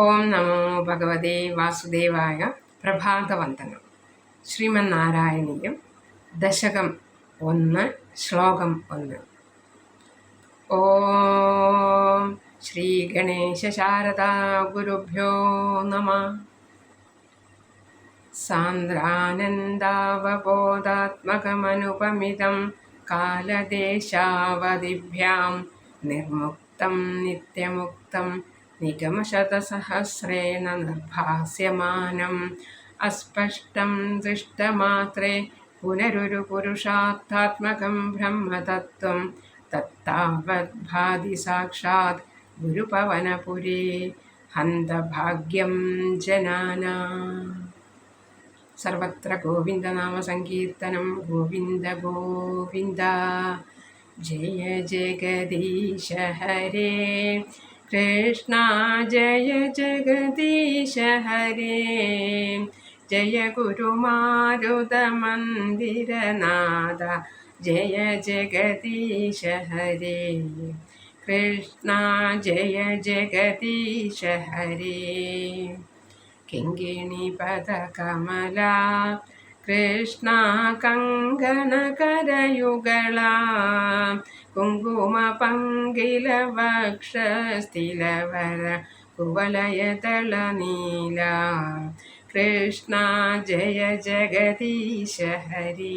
ഓം നമോ ഭഗവതേ വാസുദേവായ പ്രഭാതവന്ദനം. ശ്രീമന്നാരായണീയം ദശകം ഒന്ന് ശ്ലോകം ഒന്ന്. ഓം ശ്രീ ഗണേശ ശാരദാ ഗുരുഭ്യോ നമ. സാന്ദ്രാനന്ദാവബോധാത്മകമനുപമിതം കാലദേശാവധിഭ്യാം നിർമുക്തം നിത്യമുക്തം നിഗമശതസഹസ്രേണ നിർഭാസ്യമാനം അസ്പഷ്ടം ദൃഷ്ടമാത്രേ പുനരൊരു പുരുഷാർത്ഥാത്മകം ബ്രഹ്മതത്വം. തത്താവദ്ഭാതി സാക്ഷാത് ഗുരുപവനപുരേ. ഹന്തഭാഗ്യം ജനാന. സർവത്ര ഗോവിന്ദനാമസങ്കീർത്തനം ഗോവിന്ദ ഗോവിന്ദ. ജയ ജഗദീശ ഹരേ. कृष्णा जय जगदीश हरे। जय गुरुमारुदमन्दिरनाद जय जगदीश हरे। कृष्णा जय जगदीश हरे। किङ्गिणिपदकमला कृष्णा कङ्गणकरयुगला ಕುಂಕುಮ ಪಂಗಿಲ ವಕ್ಷಸ್ಥಿಲವರ ಕುವಲಯದಳ ನೀಲ कृष्णा जय जगदीश हरि